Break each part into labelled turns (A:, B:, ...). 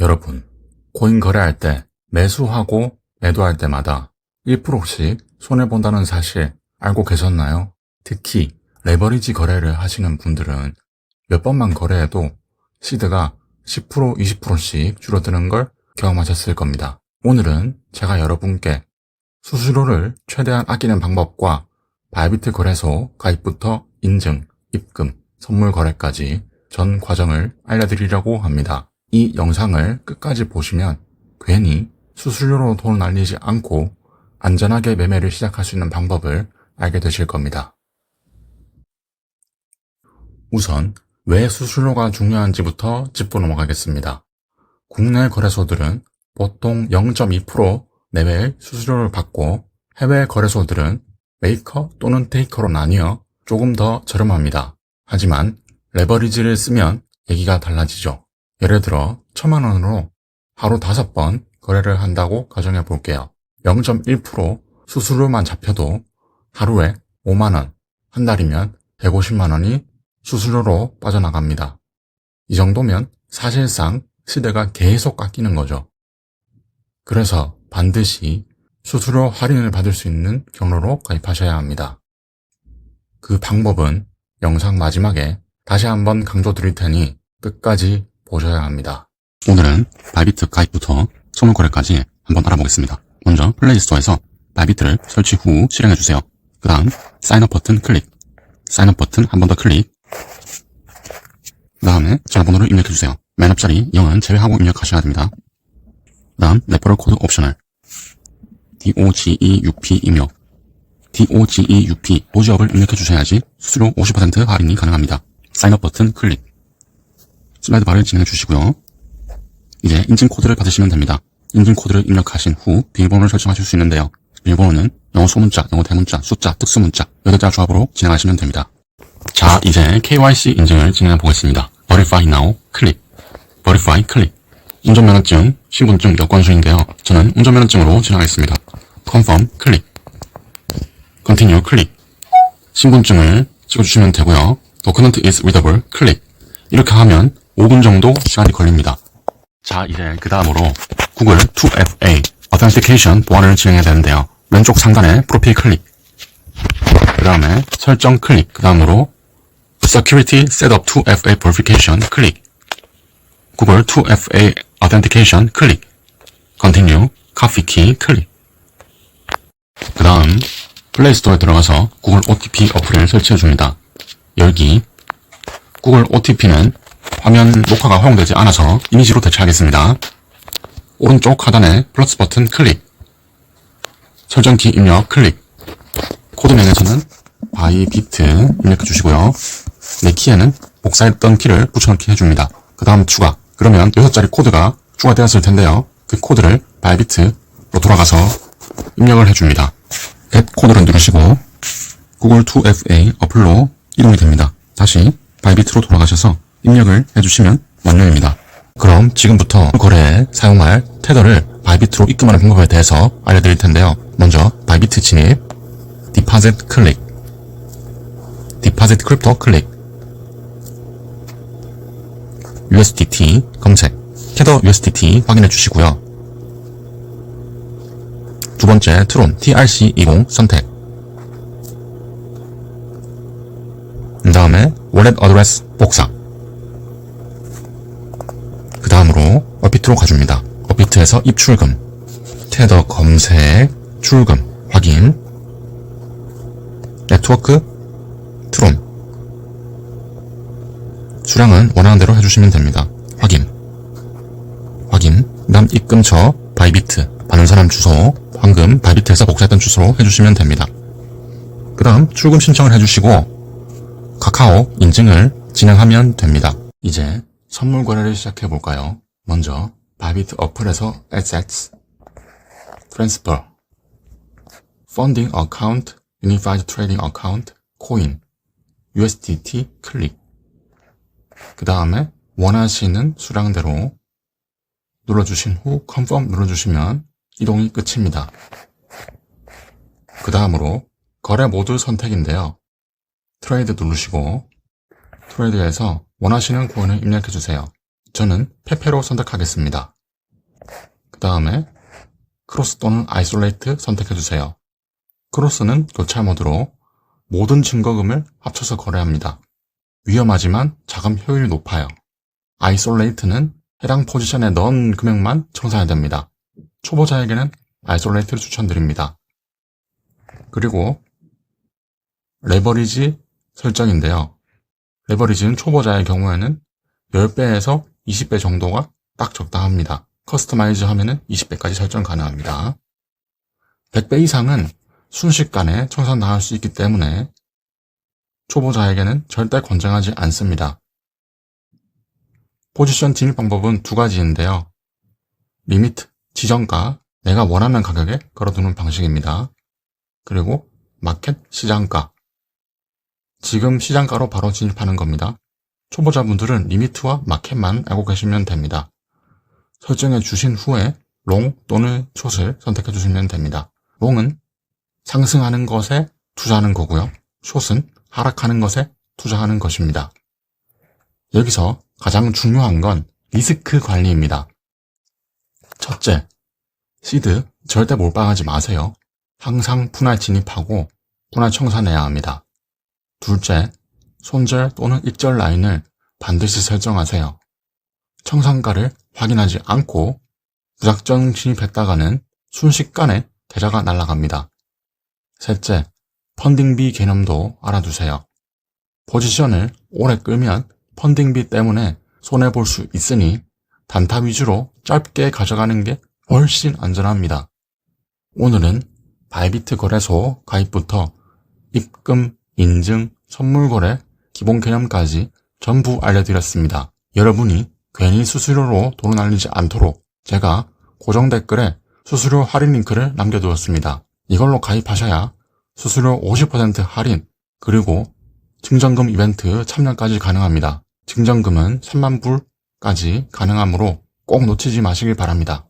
A: 여러분, 코인 거래할 때 매수하고 매도할 때마다 1%씩 손해본다는 사실 알고 계셨나요? 특히 레버리지 거래를 하시는 분들은 몇 번만 거래해도 시드가 10% 20%씩 줄어드는 걸 경험하셨을 겁니다. 오늘은 제가 여러분께 수수료를 최대한 아끼는 방법과 바이비트 거래소 가입부터 인증, 입금, 선물 거래까지 전 과정을 알려드리려고 합니다. 이 영상을 끝까지 보시면 괜히 수수료로 돈 날리지 않고 안전하게 매매를 시작할 수 있는 방법을 알게 되실 겁니다. 우선 왜 수수료가 중요한지부터 짚고 넘어가겠습니다. 국내 거래소들은 보통 0.2% 내외의 수수료를 받고 해외 거래소들은 메이커 또는 테이커로 나뉘어 조금 더 저렴합니다. 하지만 레버리지를 쓰면 얘기가 달라지죠. 예를 들어 천만 원으로 하루 다섯 번 거래를 한다고 가정해 볼게요. 0.1% 수수료만 잡혀도 하루에 5만 원, 한 달이면 150만 원이 수수료로 빠져나갑니다. 이 정도면 사실상 시대가 계속 깎이는 거죠. 그래서 반드시 수수료 할인을 받을 수 있는 경로로 가입하셔야 합니다. 그 방법은 영상 마지막에 다시 한번 강조 드릴 테니 끝까지 보셔야 합니다.
B: 오늘은 바이비트 가입부터 선물 거래까지 한번 알아보겠습니다. 먼저 플레이스토어에서 바이비트를 설치 후 실행해주세요. 그 다음 사인업 버튼 클릭, 사인업 버튼 한 번 더 클릭, 그 다음에 전화번호를 입력해주세요. 맨 앞자리 0은 제외하고 입력하셔야 됩니다. 그 다음 레퍼럴 코드 옵셔널 DOGEUP 입력 DOGEUP 도지업을 입력해주셔야지 수수료 50% 할인이 가능합니다. 사인업 버튼 클릭 슬라이드 바를 진행해 주시고요. 이제 인증 코드를 받으시면 됩니다. 인증 코드를 입력하신 후 비밀번호를 설정하실 수 있는데요. 비밀번호는 영어 소문자, 영어 대문자, 숫자, 특수문자, 8자 조합으로 진행하시면 됩니다. 자, 이제 KYC 인증을 진행해 보겠습니다. Verify Now 클릭, Verify 클릭. 운전면허증, 신분증, 여권수인데요. 저는 운전면허증으로 진행하겠습니다. Confirm 클릭, Continue 클릭. 신분증을 찍어주시면 되고요. Document is readable 클릭. 이렇게 하면 5분 정도 시간이 걸립니다. 자, 이제 그 다음으로 구글 2FA Authentication 보안을 진행해야 되는데요. 왼쪽 상단에 프로필 클릭. 그 다음에 설정 클릭. 그 다음으로 Security Setup 2FA Verification 클릭. 구글 2FA Authentication 클릭. Continue Coffee Key 클릭. 그 다음 플레이스토어에 들어가서 구글 OTP 어플을 설치해 줍니다. 열기. 구글 OTP는 화면 녹화가 허용되지 않아서 이미지로 대체하겠습니다. 오른쪽 하단에 플러스 버튼 클릭. 설정키 입력 클릭. 코드명에서는 바이비트 입력해 주시고요. 내 키에는 복사했던 키를 붙여넣기 해줍니다. 그 다음 추가. 그러면 6자리 코드가 추가되었을 텐데요. 그 코드를 바이비트로 돌아가서 입력을 해줍니다. 앱 코드를 누르시고 구글 2FA 어플로 이동이 됩니다. 다시 바이비트로 돌아가셔서 입력을 해주시면 완료입니다. 그럼 지금부터 거래에 사용할 테더를 바이비트로 입금하는 방법에 대해서 알려드릴 텐데요. 먼저 바이비트 진입, 디파짓 클릭, 디파짓 크립토 클릭, USDT 검색, 테더 USDT 확인해 주시고요. 두 번째 트론 TRC20 선택. 그 다음에 월렛 어드레스 복사. 그 다음으로 어비트로 가줍니다. 어비트에서 입출금, 테더 검색, 출금, 확인, 네트워크, 트론. 수량은 원하는 대로 해주시면 됩니다. 확인. 확인. 그 다음 입금처, 바이비트, 받는 사람 주소, 방금 바이비트에서 복사했던 주소로 해주시면 됩니다. 그 다음 출금 신청을 해주시고 카카오 인증을 진행하면 됩니다. 이제 선물 거래를 시작해 볼까요? 먼저 바이비트 어플에서 Assets, Transfer, Funding Account, Unified Trading Account, Coin, USDT 클릭. 그 다음에 원하시는 수량대로 눌러주신 후 Confirm 눌러주시면 이동이 끝입니다. 그 다음으로 거래 모드 선택인데요. 트레이드 누르시고 트레이드에서 원하시는 코인을 입력해 주세요.
A: 저는 페페로 선택하겠습니다. 그 다음에 크로스 또는 아이솔레이트 선택해주세요. 크로스는 교차 모드로 모든 증거금을 합쳐서 거래합니다. 위험하지만 자금 효율이 높아요. 아이솔레이트는 해당 포지션에 넣은 금액만 청산해야 됩니다. 초보자에게는 아이솔레이트를 추천드립니다. 그리고 레버리지 설정인데요. 레버리지는 초보자의 경우에는 10배에서 20배 정도가 딱 적당합니다. 커스터마이즈 하면은 20배까지 설정 가능합니다. 100배 이상은 순식간에 청산당할 수 있기 때문에 초보자에게는 절대 권장하지 않습니다. 포지션 진입 방법은 두 가지인데요. 리미트, 지정가, 내가 원하는 가격에 걸어두는 방식입니다. 그리고 마켓, 시장가. 지금 시장가로 바로 진입하는 겁니다. 초보자분들은 리미트와 마켓만 알고 계시면 됩니다. 설정해 주신 후에 롱 또는 숏을 선택해 주시면 됩니다. 롱은 상승하는 것에 투자하는 거고요. 숏은 하락하는 것에 투자하는 것입니다. 여기서 가장 중요한 건 리스크 관리입니다. 첫째, 시드 절대 몰빵하지 마세요. 항상 분할 진입하고 분할 청산해야 합니다. 둘째, 손절 또는 입절 라인을 반드시 설정하세요. 청산가를 확인하지 않고 무작정 진입했다가는 순식간에 계좌가 날아갑니다. 셋째, 펀딩비 개념도 알아두세요. 포지션을 오래 끌면 펀딩비 때문에 손해볼 수 있으니 단타 위주로 짧게 가져가는 게 훨씬 안전합니다. 오늘은 바이비트 거래소 가입부터 입금, 인증, 선물 거래, 기본 개념까지 전부 알려드렸습니다. 여러분이 괜히 수수료로 돈을 날리지 않도록 제가 고정 댓글에 수수료 할인 링크를 남겨두었습니다. 이걸로 가입하셔야 수수료 50% 할인, 그리고 증정금 이벤트 참여까지 가능합니다. 증정금은 3만 불까지 가능하므로 꼭 놓치지 마시길 바랍니다.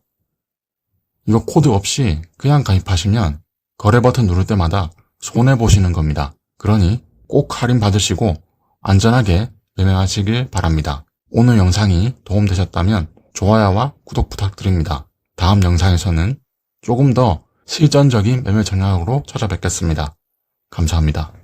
A: 이거 코드 없이 그냥 가입하시면 거래 버튼 누를 때마다 손해보시는 겁니다. 그러니 꼭 할인 받으시고 안전하게 매매하시길 바랍니다. 오늘 영상이 도움되셨다면 좋아요와 구독 부탁드립니다. 다음 영상에서는 조금 더 실전적인 매매 전략으로 찾아뵙겠습니다. 감사합니다.